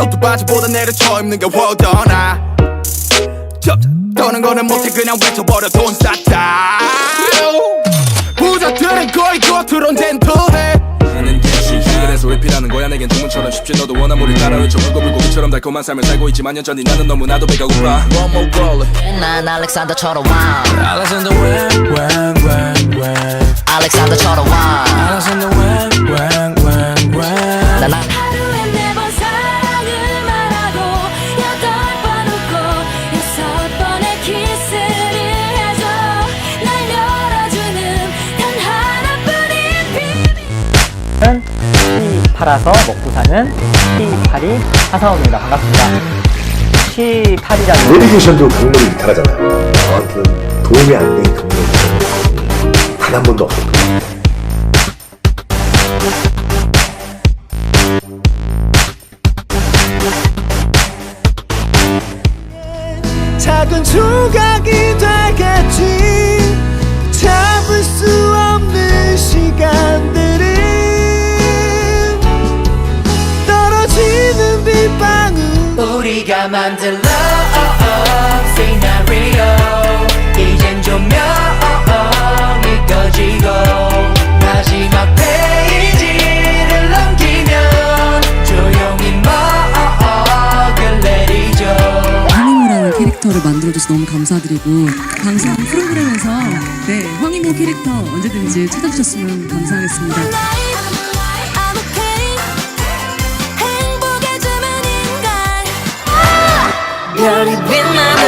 속도 바지보다 내려쳐 입는 게 점자 떠는 거는 못해 그냥 외쳐버려 돈 쌌다. 부자들은 거의 겉으론 젠틀해. 나는 그래서 왜 피라는 거야. 내겐 동물처럼 쉽지. 너도 원한 물을 따라 외쳐 물고물고기처럼 달콤한 삶을 살고 있지만 여전히 나는 너무나도 배가 고파. One more roll. 난 알렉산더처럼 와. Alexander 비밀 는시 팔아서 먹고 사는 시팔이 하사원입니다. 반갑습니다. 시팔이라는 내비게이션도 경로를 이탈하잖아요. 저한테는 도움이 안된 경로는 단한 번도 없었거든요. 작은 조각이 되겠지 우리가 만든 love scenario 이젠 조명이 꺼지고 마지막 페이지를 넘기면 조용히 먹을 내리죠 황희모라는 캐릭터를 만들어줘서 너무 감사드리고 방송 프로그램에서 네 황희모 캐릭터 언제든지 찾아주셨으면 감사하겠습니다. 별이 빛나는